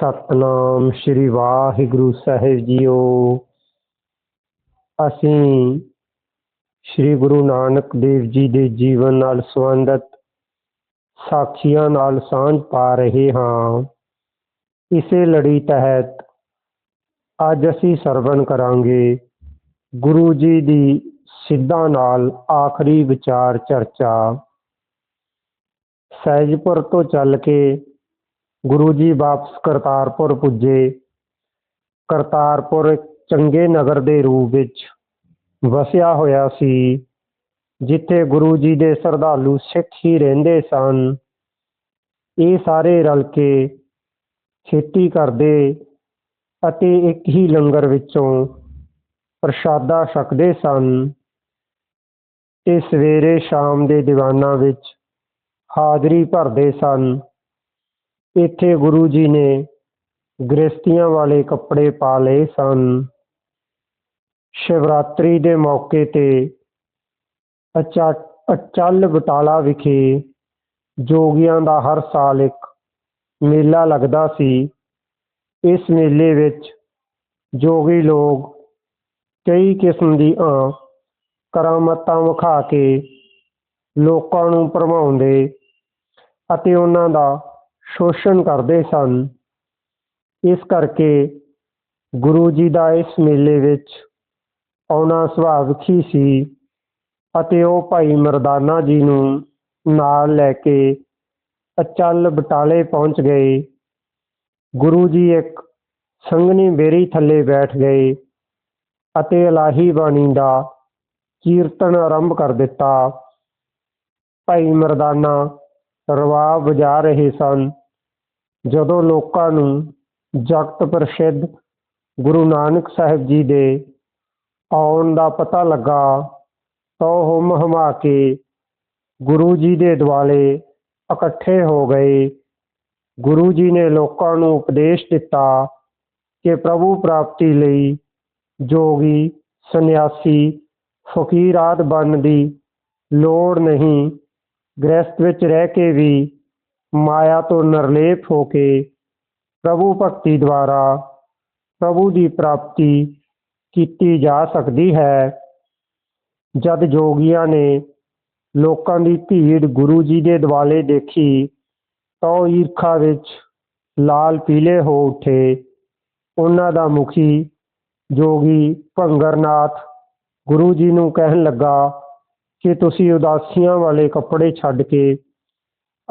ਸਤਨਾਮ ਸ੍ਰੀ ਵਾਹਿਗੁਰੂ ਸਾਹਿਬ ਜੀਓ। ਅਸੀਂ ਸ੍ਰੀ ਗੁਰੂ ਨਾਨਕ ਦੇਵ ਜੀ ਦੇ ਜੀਵਨ ਨਾਲ ਸੰਬੰਧਿਤ ਸਾਖੀਆਂ ਨਾਲ ਸਾਂਝ ਪਾ ਰਹੇ ਹਾਂ। ਇਸੇ ਲੜੀ ਤਹਿਤ ਅੱਜ ਅਸੀਂ ਸਰਵਣ ਕਰਾਂਗੇ ਗੁਰੂ ਜੀ ਦੀ ਸਿੱਧਾਂ ਨਾਲ ਆਖਰੀ ਵਿਚਾਰ ਚਰਚਾ। ਸਹਿਜਪੁਰ ਤੋਂ ਚੱਲ ਕੇ ਗੁਰੂ ਜੀ ਵਾਪਸ ਕਰਤਾਰਪੁਰ ਪੁੱਜੇ। ਕਰਤਾਰਪੁਰ ਚੰਗੇ ਨਗਰ ਦੇ ਰੂਪ ਵਿੱਚ ਵਸਿਆ ਹੋਇਆ ਸੀ, ਜਿੱਥੇ ਗੁਰੂ ਜੀ ਦੇ ਸ਼ਰਧਾਲੂ ਸਿੱਖ ਹੀ ਰਹਿੰਦੇ ਸਨ। ਇਹ ਸਾਰੇ ਰਲ ਕੇ ਖੇਤੀ ਕਰਦੇ ਅਤੇ ਇੱਕ ਹੀ ਲੰਗਰ ਵਿੱਚੋਂ ਪ੍ਰਸ਼ਾਦਾ ਛਕਦੇ ਸਨ। ਤੇ ਸਵੇਰੇ ਸ਼ਾਮ ਦੇ ਦੀਵਾਨਾਂ ਵਿੱਚ ਹਾਜ਼ਰੀ ਭਰਦੇ ਸਨ। ਇੱਥੇ ਗੁਰੂ ਜੀ ਨੇ ਗ੍ਰਸਤੀਆਂ ਵਾਲੇ ਕੱਪੜੇ ਪਾ ਲਏ ਸਨ। ਸ਼ਿਵਰਾਤਰੀ ਦੇ ਮੌਕੇ ਤੇ ਅਚਾ, ਅਚਲ ਬਟਾਲਾ ਵਿਖੇ ਜੋਗੀਆਂ ਦਾ ਹਰ ਸਾਲ ਇੱਕ ਮੇਲਾ ਲੱਗਦਾ ਸੀ। ਇਸ ਮੇਲੇ ਵਿੱਚ ਜੋਗੀ ਲੋਕ ਕਈ ਕਿਸਮ ਦੀਆਂ ਕਰਾਮਾਤਾਂ ਵਿਖਾ ਕੇ ਲੋਕਾਂ ਨੂੰ ਭਰਮਾਉਂਦੇ ਅਤੇ ਉਹਨਾਂ ਦਾ ਸ਼ੋਸ਼ਣ ਕਰਦੇ ਸਨ। ਇਸ ਕਰਕੇ ਗੁਰੂ ਜੀ ਦਾ ਇਸ ਮੇਲੇ ਵਿੱਚ ਆਉਣਾ ਸੁਭਾਵਿਕ ਹੀ ਸੀ ਅਤੇ ਉਹ ਭਾਈ ਮਰਦਾਨਾ ਜੀ ਨੂੰ ਨਾਲ ਲੈ ਕੇ ਅਚਲ ਬਟਾਲੇ ਪਹੁੰਚ ਗਏ। ਗੁਰੂ ਜੀ ਇੱਕ ਸੰਗਨੀ ਬੇਰੀ ਥੱਲੇ ਬੈਠ ਗਏ ਅਤੇ ਇਲਾਹੀ ਬਾਣੀ ਦਾ ਕੀਰਤਨ ਆਰੰਭ ਕਰ ਦਿੱਤਾ। ਭਾਈ ਮਰਦਾਨਾ, ਰਵਾਬ ਵਜਾ ਰਹੇ ਸਨ। ਜਦੋਂ ਲੋਕਾਂ ਨੂੰ ਜਗਤ ਪ੍ਰਸਿੱਧ ਗੁਰੂ ਨਾਨਕ ਸਾਹਿਬ ਜੀ ਦੇ ਆਉਣ ਦਾ ਪਤਾ ਲੱਗਾ, ਤਾਂ ਉਹ ਹੁਮ ਕੇ ਗੁਰੂ ਜੀ ਦੇ ਦੁਆਲੇ ਇਕੱਠੇ ਹੋ ਗਏ। ਗੁਰੂ ਜੀ ਨੇ ਲੋਕਾਂ ਨੂੰ ਉਪਦੇਸ਼ ਦਿੱਤਾ ਕਿ ਪ੍ਰਭੂ ਪ੍ਰਾਪਤੀ ਲਈ ਜੋਗੀ, ਸੰਨਿਆਸੀ ਫਕੀਰ ਆਦਿ ਬਣਨ ਦੀ ਲੋੜ ਨਹੀਂ? ਗ੍ਰਸਤ ਵਿੱਚ ਰਹਿ ਕੇ ਵੀ ਮਾਇਆ ਤੋਂ ਨਿਰਲੇਪ ਹੋ ਕੇ ਪ੍ਰਭੂ ਭਗਤੀ ਦੁਆਰਾ ਪ੍ਰਭੂ ਦੀ ਪ੍ਰਾਪਤੀ ਕੀਤੀ ਜਾ ਸਕਦੀ ਹੈ। ਜਦ ਜੋਗੀਆਂ ਨੇ ਲੋਕਾਂ ਦੀ ਭੀੜ ਗੁਰੂ ਜੀ ਦੇ ਦੁਆਲੇ ਦੇਖੀ, ਤਾਂ ਉਹ ਈਰਖਾ ਵਿੱਚ ਲਾਲ ਪੀਲੇ ਹੋ ਉੱਠੇ। ਉਹਨਾਂ ਦਾ ਮੁਖੀ ਜੋਗੀ ਭੰਗਰਨਾਥ ਗੁਰੂ ਜੀ ਨੂੰ ਕਹਿਣ ਲੱਗਾ ਕਿ ਤੁਸੀਂ ਉਦਾਸੀਆਂ ਵਾਲੇ ਕੱਪੜੇ ਛੱਡ ਕੇ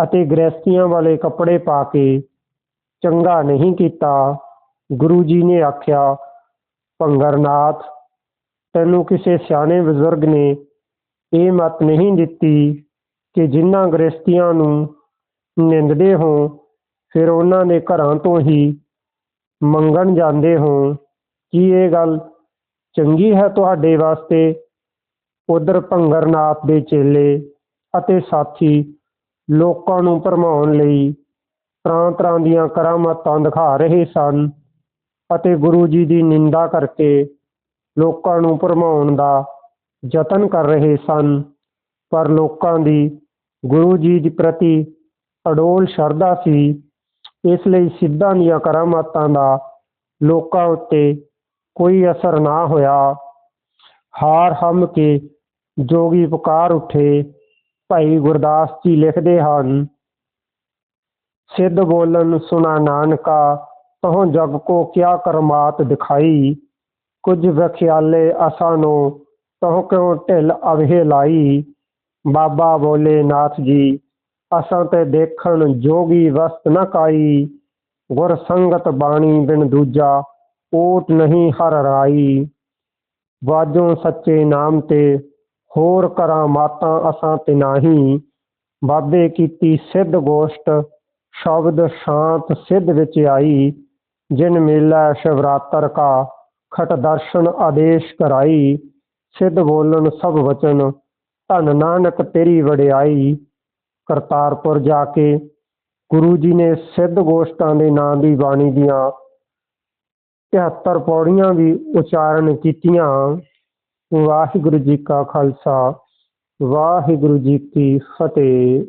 ਅਤੇ ਗ੍ਰਸਤੀਆਂ ਵਾਲੇ ਕੱਪੜੇ ਪਾ ਕੇ ਚੰਗਾ ਨਹੀਂ ਕੀਤਾ, ਗੁਰੂ ਜੀ ਨੇ ਆਖਿਆ, ਭੰਗਰਨਾਥ, ਤੈਨੂੰ ਕਿਸੇ ਸਿਆਣੇ ਬਜ਼ੁਰਗ ਨੇ ਇਹ ਮਤ ਨਹੀਂ ਦਿੱਤੀ ਕਿ ਜਿਨ੍ਹਾਂ ਗ੍ਰਸਤੀਆਂ ਨੂੰ ਨਿੰਦਦੇ ਹੋ, ਫਿਰ ਉਹਨਾਂ ਦੇ ਘਰਾਂ ਤੋਂ ਹੀ ਮੰਗਣ ਜਾਂਦੇ ਹੋ। ਕੀ ਇਹ ਗੱਲ ਚੰਗੀ ਹੈ ਤੁਹਾਡੇ ਵਾਸਤੇ। ਉਧਰ ਭੰਗਰਨਾਥ ਦੇ ਚੇਲੇ ਅਤੇ ਸਾਥੀ ਲੋਕਾਂ ਨੂੰ ਭਰਮਾਉਣ ਲਈ ਤਰ੍ਹਾਂ ਤਰ੍ਹਾਂ ਦੀਆਂ ਕਰਾਮਾਤਾਂ ਦਿਖਾ ਰਹੇ ਸਨ ਅਤੇ ਗੁਰੂ ਜੀ ਦੀ ਨਿੰਦਾ ਕਰਕੇ ਲੋਕਾਂ ਨੂੰ ਭਰਮਾਉਣ ਦਾ ਯਤਨ ਕਰ ਰਹੇ ਸਨ। ਪਰ ਲੋਕਾਂ ਦੀ ਗੁਰੂ ਜੀ ਦੇ ਪ੍ਰਤੀ ਅਡੋਲ ਸ਼ਰਧਾ ਸੀ। ਇਸ ਲਈ ਸਿੱਧਾਂ ਦੀਆਂ ਕਰਾਮਾਤਾਂ ਦਾ ਲੋਕਾਂ ਉੱਤੇ ਕੋਈ ਅਸਰ ਨਾ ਹੋਇਆ। ਹਾਰ ਹਮ ਕੇ ਜੋਗੀ ਪੁਕਾਰ ਉਠੇ। ਭਾਈ ਗੁਰਦਾਸ ਜੀ ਲਿਖਦੇ ਹਨ, ਸਿੱਧ ਬੋਲਨ ਸੁਨਾ ਨਾਨਕਾ ਤਹੋਂ ਜਗ ਕੋ ਕਿਆ ਕਰਮਾਤ ਦਿਖਾਈ? ਕੁਝ ਵਖਿਆਲੇ ਅਸਾਂ ਨੂੰ ਤਹੋਂ ਕਿਉ ਢਿਲ ਅਵਹਿ ਲਾਈ? ਬਾਬਾ ਬੋਲੇ ਨਾਥ ਜੀ, ਅਸਾਂ ਤੇ ਦੇਖਣ ਜੋਗੀ ਵਸਤ ਨ ਕਾਈ। ਗੁਰ ਸੰਗਤ ਬਾਣੀ ਬਿਨ ਦੂਜਾ ਓਟ ਨਹੀਂ ਹਰ ਰਾਈ। ਵਾਜੋ ਸੱਚੇ ਨਾਮ ਤੇ, ਹੋਰ ਕਰਾਂ ਮਾਤਾਂ ਅਸਾਂ ਤੇ ਨਾਹੀ। ਬਾਬੇ ਕੀਤੀ ਸਿੱਧ ਗੋਸ਼ਟ, ਸ਼ਬਦ ਸ਼ਾਂਤ ਸਿੱਧ ਵਿੱਚ ਆਈ। ਜਿਨ ਮੇਲਾ ਸ਼ਿਵਰਾਤਰ ਕਾ, ਖਟ ਦਰਸ਼ਨ ਆਦੇਸ਼ ਕਰਾਈ। ਸਿੱਧ ਬੋਲਣ ਸਭ ਵਚਨ, ਧਨ ਨਾਨਕ ਤੇਰੀ ਵਡਿਆਈ। ਕਰਤਾਰਪੁਰ ਜਾ ਕੇ ਗੁਰੂ ਜੀ ਨੇ ਸਿੱਧ ਗੋਸ਼ਟਾਂ ਦੇ ਨਾਂ ਦੀ ਬਾਣੀ ਦੀਆਂ 73 ਪੌੜੀਆਂ ਵੀ ਉਚਾਰਨ ਕੀਤੀਆਂ। ਵਾਹਿਗੁਰੂ ਜੀ ਕਾ ਖਾਲਸਾ ਵਾਹਿਗੁਰੂ ਜੀ ਕੀ ਫਤਿਹ।